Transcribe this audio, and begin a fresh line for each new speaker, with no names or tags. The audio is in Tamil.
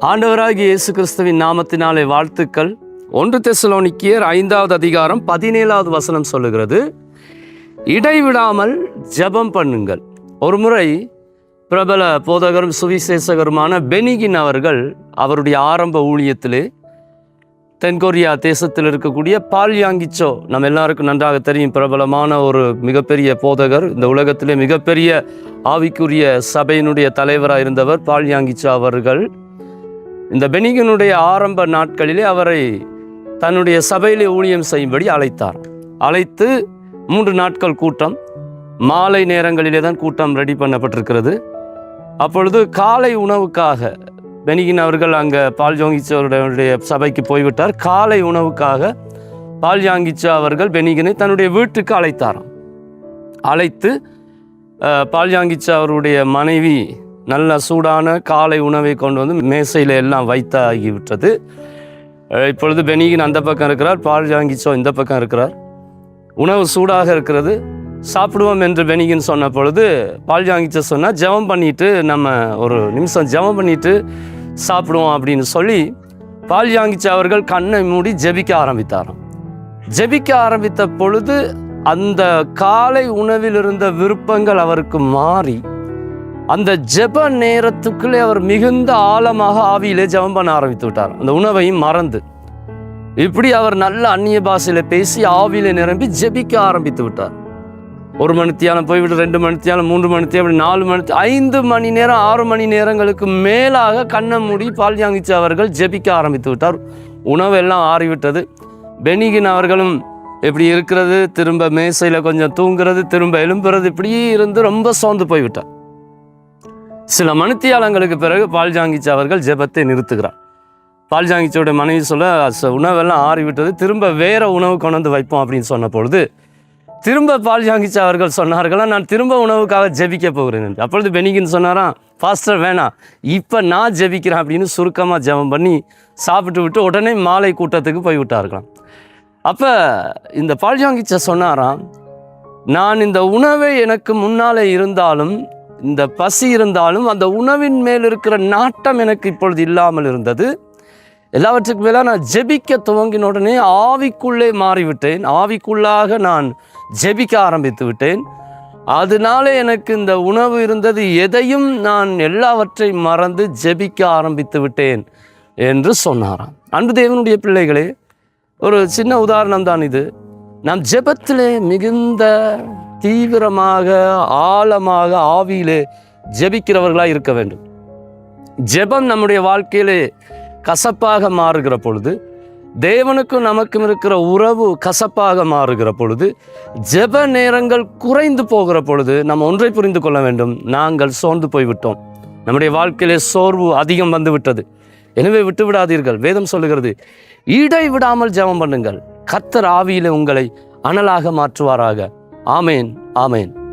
ஆண்டவராகிய இயேசு கிறிஸ்துவின் நாமத்தினாலே வாழ்த்துக்கள். ஒன்று தெசலோனிக்கியர் ஐந்தாவது அதிகாரம் பதினேழாவது வசனம் சொல்லுகிறது. இடைவிடாமல் ஜெபம் பண்ணுங்கள். ஒரு முறை பிரபல போதகரும் சுவிசேஷகருமான பெனிகின் அவர்கள் அவருடைய ஆரம்ப ஊழியத்திலே தென்கொரியா தேசத்தில் இருக்கக்கூடிய பால் யாங்கிச்சோ நம்ம எல்லாருக்கும் நன்றாக தெரியும் பிரபலமான ஒரு மிகப்பெரிய போதகர் இந்த உலகத்திலே மிகப்பெரிய ஆவிக்குரிய சபையினுடைய தலைவராக இருந்தவர் பால் யாங்கிச்சோ அவர்கள். இந்த பெனிகனுடைய ஆரம்ப நாட்களிலே அவரை தன்னுடைய சபையிலே ஊழியம் செய்யும்படி அழைத்தார். அழைத்து மூன்று நாட்கள் கூட்டம் மாலை நேரங்களிலே தான் கூட்டம் ரெடி பண்ணப்பட்டிருக்கிறது. அப்பொழுது காலை உணவுக்காக பெனிகின் அவர்கள் அங்கே பால் ஜோங்கிச்சோருடைய சபைக்கு போய்விட்டார். காலை உணவுக்காக பால் யாங்கிச்சா அவர்கள் பெனிகினை தன்னுடைய வீட்டுக்கு அழைத்தாராம். அழைத்து பால் யாங்கிச்சா அவருடைய மனைவி நல்ல சூடான காலை உணவை கொண்டு வந்து மேசையில் எல்லாம் வைத்தாகிவிட்டது. இப்பொழுது பெனிகின் அந்த பக்கம் இருக்கிறார் பால் ஜாங்கிச்சோ இந்த பக்கம் இருக்கிறார். உணவு சூடாக இருக்கிறது. சாப்பிடுவோம் என்று பெனிகின் சொன்ன பொழுது பால் ஜாங்கிச்சோ சொன்னால் ஜெபம் பண்ணிட்டு நம்ம ஒரு நிமிஷம் ஜெபம் பண்ணிட்டு சாப்பிடுவோம் அப்படின்னு சொல்லி பால் ஜாங்கிச்சோ அவர்கள் கண்ணை மூடி ஜெபிக்க ஆரம்பித்தாராம். ஜெபிக்க ஆரம்பித்த பொழுது அந்த காலை உணவில் இருந்த விருப்பங்கள் அவருக்கு மாறி அந்த ஜெப நேரத்துக்குள்ளே அவர் மிகுந்த ஆழமாக ஆவியிலே ஜெபம் பண்ண ஆரம்பித்து விட்டார். அந்த உணவையும் மறந்து இப்படி அவர் நல்ல அந்நிய பாஷையில் பேசி ஆவியில நிரம்பி ஜெபிக்க ஆரம்பித்து விட்டார். ஒரு மணித்தியாலம் போய்விட்டு ரெண்டு மணித்தியாலம் மூன்று மணி இப்படி நாலு மணி ஐந்து மணி நேரம் ஆறு மணி நேரங்களுக்கு மேலாக கண்ணை மூடி பால்யாங்கிச்சு அவர்கள் ஜெபிக்க ஆரம்பித்து விட்டார். உணவு எல்லாம் ஆறிவிட்டது. பெனிகின் அவர்களும் இப்படி இருக்கிறது திரும்ப மேசையில் கொஞ்சம் தூங்குறது திரும்ப எழும்புறது இப்படியே இருந்து ரொம்ப சோர்ந்து போய்விட்டார். சில மணித்தியாலங்களுக்கு பிறகு பால் அவர்கள் ஜெபத்தை நிறுத்துகிறார். பால் ஜாங்கிச்சோட மனைவி சொல்ல உணவெல்லாம் ஆறிவிட்டது. திரும்ப வேற உணவு கொண்டு வந்து வைப்போம் அப்படின்னு சொன்ன பொழுது திரும்ப பால் ஜாங்கிச்சா அவர்கள் சொன்னார்களா? நான் திரும்ப உணவுக்காக ஜெபிக்க போகிறேன் என்று. அப்பொழுது பெனிகின் சொன்னாராம் ஃபாஸ்டர் வேணாம். இப்போ நான் ஜெபிக்கிறேன் அப்படின்னு சுருக்கமாக ஜெபம் பண்ணி சாப்பிட்டு விட்டு உடனே மாலை கூட்டத்துக்கு போய் விட்டார்களாம் அப்போ இந்த பால்ஜாங்கிச்சா சொன்னாராம் நான் இந்த உணவை எனக்கு முன்னாலே இருந்தாலும் இந்த பசி இருந்தாலும் அந்த உணவின் மேல் இருக்கிற நாட்டம் எனக்கு இப்பொழுது இல்லாமல் இருந்தது. எல்லாவற்றுக்கு மேலே நான் ஜெபிக்க துவங்கின உடனே ஆவிக்குள்ளே மாறிவிட்டேன். ஆவிக்குள்ளாக நான் ஜெபிக்க ஆரம்பித்து விட்டேன். அதனால எனக்கு இந்த உணவு இருந்தது. எதையும் நான் எல்லாவற்றையும் மறந்து ஜெபிக்க ஆரம்பித்து விட்டேன் என்று சொன்னாராம். அன்பு தேவனுடைய பிள்ளைகளே ஒரு சின்ன உதாரணம் தான் இது. நாம் ஜெபத்திலே மிகுந்த தீவிரமாக ஆழமாக ஆவியிலே ஜெபிக்கிறவர்களாக இருக்க வேண்டும். ஜெபம் நம்முடைய வாழ்க்கையிலே கசப்பாக மாறுகிற பொழுது தேவனுக்கும் நமக்கும் இருக்கிற உறவு கசப்பாக மாறுகிற பொழுது ஜெப நேரங்கள் குறைந்து போகிற பொழுது நம்ம ஒன்றை புரிந்து கொள்ள வேண்டும். நாங்கள் சோர்ந்து போய்விட்டோம். நம்முடைய வாழ்க்கையிலே சோர்வு அதிகம் வந்து விட்டது எனவே விட்டு விடாதீர்கள் வேதம் சொல்லுகிறது இடை விடாமல் ஜெபம் பண்ணுங்கள். கத்தர் ஆவியிலே உங்களை அனலாக மாற்றுவாராக. Amen amen.